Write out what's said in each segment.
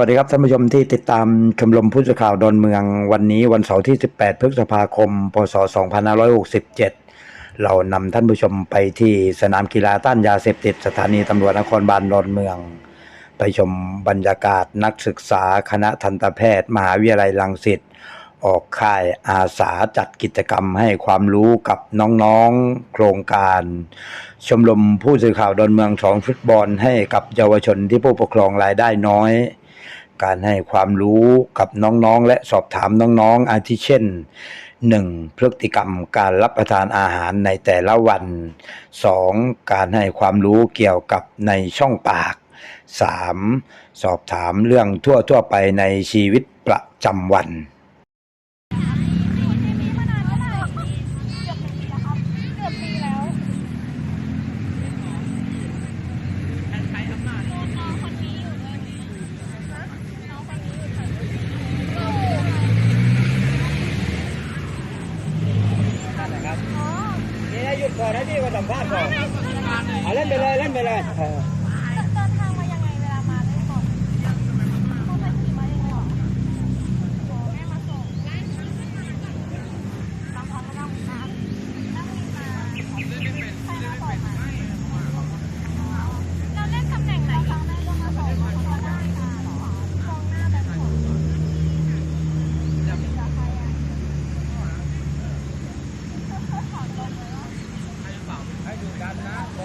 วัสดีครับท่านผู้ชมที่ติดตามชมรมผู้สื่อข่าวดอนเมืองวันนี้วันเสาร์ที่ 18 พฤษภาคม พศ 2567 เรานำท่านผู้ชมไปที่สนามกีฬาต้านยาเสพติดสถานีตำรวจนครบาลดอนเมือง ไปชมบรรยากาศนักศึกษาคณะทันตแพทย์ มหาวิทยาลัยรังสิตออกค่ายอาสาจัดกิจกรรมให้ความรู้กับน้องๆโครงการ ชมรมผู้สื่อข่าวดอนเมืองสองฟุตบอลให้กับเยาวชนที่ผู้ปกครองรายได้น้อย การให้ความรู้กับน้องๆ และสอบถามน้องๆ อาทิเช่น 1. พฤติกรรมการรับประทานอาหารในแต่ละวัน 2. การให้ความรู้เกี่ยวกับในช่องปาก 3. สอบถามเรื่องทั่วๆ ไปในชีวิตประจำวัน เกือบปีแล้วน้องคนนี้อยู่ด้วยไหมฮะน้องคนนี้อยู่ไหน อ๋อนี่นะหยุดก่อนนะพี่มาสัมภาษณ์ก่อนเอาเล่นไปเลยเล่นไปเลย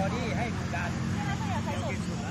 อดี้ให้ดูกันเดี๋ยวกินสุดแล้ว